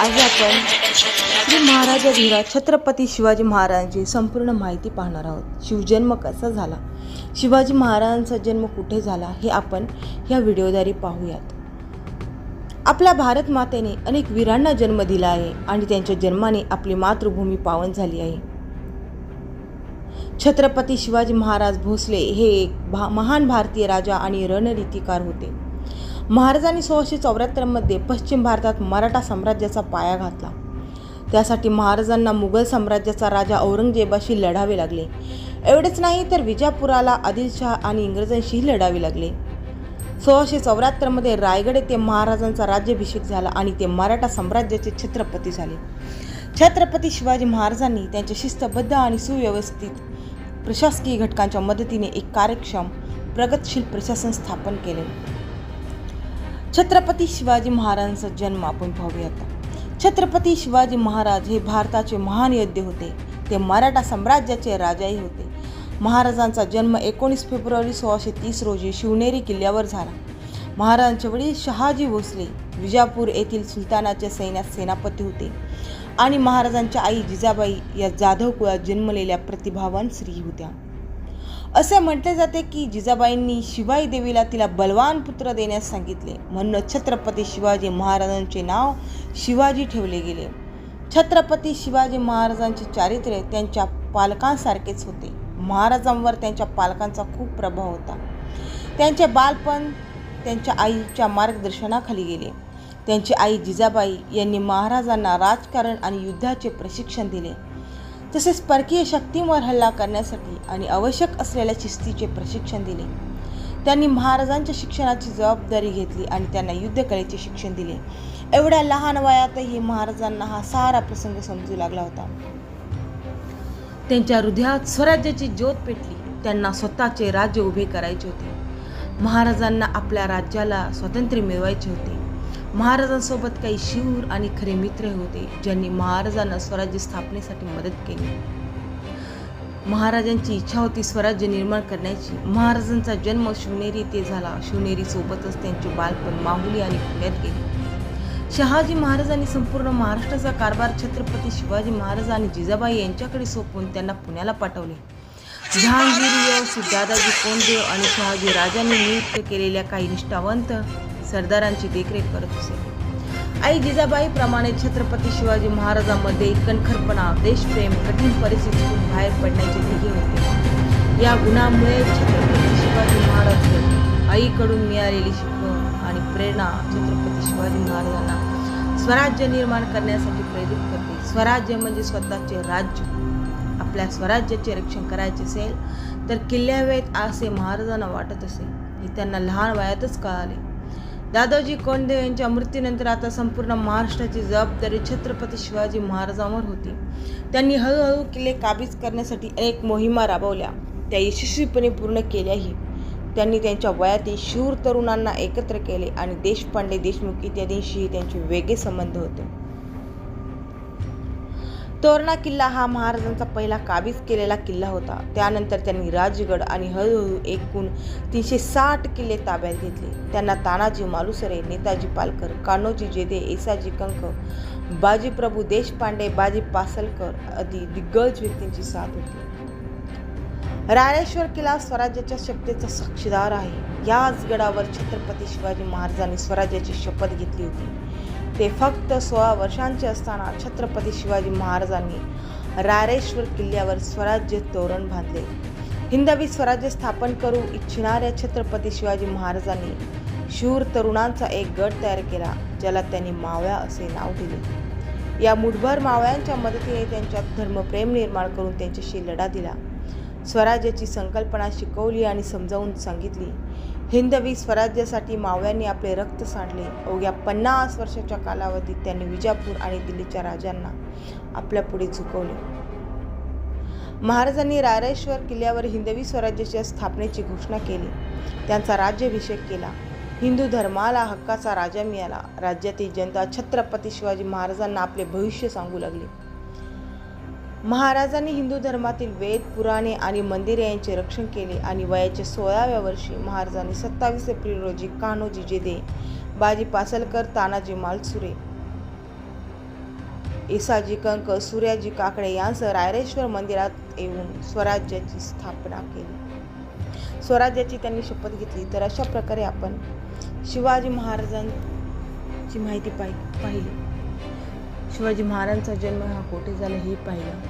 आज आपण श्री महाराजाधीरा छत्रपती शिवाजी महाराजांची संपूर्ण माहिती पाहणार आहोत. शिवजन्म कसा झाला? शिवाजी महाराजांचा जन्म कुठे झाला? हे आपण ह्या व्हिडिओद्वारे पाहूयात. आपल्या भारत मातेने अनेक वीरांना जन्म दिला आहे आणि त्यांच्या जन्माने आपली मातृभूमी पावन झाली आहे. छत्रपती शिवाजी महाराज भोसले हे एक भा महान भारतीय राजा आणि रणनीतिकार होते. महाराजांनी सोळाशे चौऱ्याहत्तरमध्ये पश्चिम भारतात मराठा साम्राज्याचा पाया घातला. त्यासाठी महाराजांना मुघल साम्राज्याचा राजा औरंगजेबाशी लढावे लागले. एवढेच नाही तर विजापुराला आदिलशाह आणि इंग्रजांशीही लढावे लागले. सोळाशे चौऱ्याहत्तरमध्ये रायगड येथे महाराजांचा राज्याभिषेक झाला आणि ते मराठा साम्राज्याचे छत्रपती झाले. छत्रपती शिवाजी महाराजांनी त्यांच्या शिस्तबद्ध आणि सुव्यवस्थित प्रशासकीय घटकांच्या मदतीने एक कार्यक्षम प्रगतशील प्रशासन स्थापन केले. छत्रपती शिवाजी महाराजांचा जन्म आपण पाहूयात. छत्रपती शिवाजी महाराज हे भारताचे महान योद्धे होते. ते मराठा साम्राज्याचे राजाही होते. महाराजांचा जन्म एकोणीस फेब्रुवारी सोळाशे तीस रोजी शिवनेरी किल्ल्यावर झाला. महाराजांचे वडील शहाजी भोसले विजापूर येथील सुलतानाच्या सैन्यात सेनापती होते. आणि महाराजांच्या आई जिजाबाई या जाधव कुळात जन्मलेल्या प्रतिभावान स्त्री होत्या. असे म्हटले जाते की जिजाबाईंनी शिवाई देवीला तिला बलवान पुत्र देण्यास सांगितले. म्हणून छत्रपती शिवाजी महाराजांचे नाव शिवाजी ठेवले गेले. छत्रपती शिवाजी महाराजांचे चारित्र्य त्यांच्या पालकांसारखेच होते. महाराजांवर त्यांच्या पालकांचा खूप प्रभाव होता. त्यांचे बालपण त्यांच्या आईच्या मार्गदर्शनाखाली गेले. त्यांची आई जिजाबाई यांनी महाराजांना राजकारण आणि युद्धाचे प्रशिक्षण दिले. तसेच परकीय शक्तींवर हल्ला करण्यासाठी आणि आवश्यक असलेल्या शिस्तीचे प्रशिक्षण दिले. त्यांनी महाराजांच्या शिक्षणाची जबाबदारी घेतली आणि त्यांना युद्धकलेचे शिक्षण दिले. एवढ्या लहान वयातही महाराजांना हा सारा प्रसंग समजू लागला होता. त्यांच्या हृदयात स्वराज्याची ज्योत पेटली. त्यांना स्वतःचे राज्य उभे करायचे होते. महाराजांना आपल्या राज्याला स्वातंत्र्य मिळवायचे होते. महाराजांसोबत काही शूर आणि खरे मित्र होते ज्यांनी महाराजांना स्वराज्य स्थापनेसाठी मदत केली. महाराजांची इच्छा होती स्वराज्य निर्माण करण्याची. महाराजांचा जन्म शिवनेरी येथे झाला. शिवनेरी सोबतच त्यांचे बालपण माहुली आणि पुण्यात गेले. शहाजी महाराजांनी संपूर्ण महाराष्ट्राचा कारभार छत्रपती शिवाजी महाराज आणि जिजाबाई यांच्याकडे सोपवून त्यांना पुण्याला पाठवले. जहांगीर दादाजी कोंडदेव आणि शहाजी राजांनी नियुक्त केलेल्या काही निष्ठावंत सरदारांची देखरेख करत असे. आई जिजाबाईप्रमाणे छत्रपती शिवाजी महाराजांमध्ये कणखरपणा देशप्रेम कठीण परिस्थितीतून बाहेर पडण्याचे ध्येय होते. या गुणामुळे छत्रपती शिवाजी महाराज आईकडून मिळालेली शिकवण आणि प्रेरणा छत्रपती शिवाजी महाराजांना स्वराज्य निर्माण करण्यासाठी प्रेरित करते. स्वराज्य म्हणजे स्वतःचे राज्य. आपल्या स्वराज्याचे रक्षण करायचे असेल तर किल्ल्यावेत असे महाराजांना वाटत असे. हे त्यांना लहान वयातच कळाले. दादाजी कोंडदेव यांच्या मृत्यूनंतर आता संपूर्ण महाराष्ट्राची जबाबदारी छत्रपती शिवाजी महाराजांवर होती. त्यांनी हळूहळू किल्ले काबीज करण्यासाठी अनेक मोहिमा राबवल्या. त्या यशस्वीपणे पूर्ण केल्याही त्यांनी त्यांच्या वयातील शूर तरुणांना एकत्र केले आणि देशपांडे देशमुख इत्यादींशीही त्यांचे वेगळे संबंध होते. तोरणा किल्ला हा महाराजांचा पहिला काबीज केलेला किल्ला होता. त्यानंतर त्यांनी राजगड आणि हळूहळू एकूण तीनशे साठ किल्ले ताब्यात घेतले. त्यांना तानाजी मालुसरे नेताजी पालकर कान्होजी जेदे एसाजी कंक बाजीप्रभू देशपांडे बाजी पासलकर आदी दिग्गज व्यक्तींची साथ होती. राणेश्वर किल्ला स्वराज्याच्या शक्तीचा साक्षीदार आहे. याच गडावर छत्रपती शिवाजी महाराजांनी स्वराज्याची शपथ घेतली होती. ते फक्त सोळा वर्षांचे असताना छत्रपती शिवाजी महाराजांनी रायरेश्वर किल्ल्यावर स्वराज्य तोरण बांधले. हिंदवी स्वराज्य स्थापन करू इच्छिणाऱ्या छत्रपती शिवाजी महाराजांनी शूर तरुणांचा एक गट तयार केला ज्याला त्यांनी मावळ्या असे नाव दिले. या मुठभर मावळ्यांच्या मदतीने त्यांच्यात धर्मप्रेम निर्माण करून त्यांच्याशी लढा दिला. स्वराज्याची संकल्पना शिकवली आणि समजावून सांगितली. हिंदवी स्वराज्यासाठी मावळ्यांनी आपले रक्त सांडले. अवघ्या पन्नास वर्षाच्या कालावधीत त्यांनी विजापूर आणि दिल्लीच्या राजांना आपल्यापुढे झुकवले. महाराजांनी रायरेश्वर किल्ल्यावर हिंदवी स्वराज्याच्या स्थापनेची घोषणा केली. त्यांचा राज्याभिषेक केला. हिंदू धर्माला हक्काचा राजा मिळाला. राज्यातील जनता छत्रपती शिवाजी महाराजांना आपले भविष्य सांगू लागली. महाराजांनी हिंदू धर्मातील वेद पुराणे आणि मंदिरे यांचे रक्षण केले आणि वयाच्या सोळाव्या वर्षी महाराजांनी सत्तावीस एप्रिल रोजी कान्होजी जेदे बाजी पासलकर तानाजी मालसुरे इसाजी कंक सूर्याजी काकडे यांसह रायरेश्वर मंदिरात येऊन स्वराज्याची स्थापना केली. स्वराज्याची त्यांनी शपथ घेतली. तर अशा प्रकारे आपण शिवाजी महाराजांची माहिती पाहि पाहिली. शिवाजी महाराजांचा जन्म हा कोठे झाला हे पाहिलं.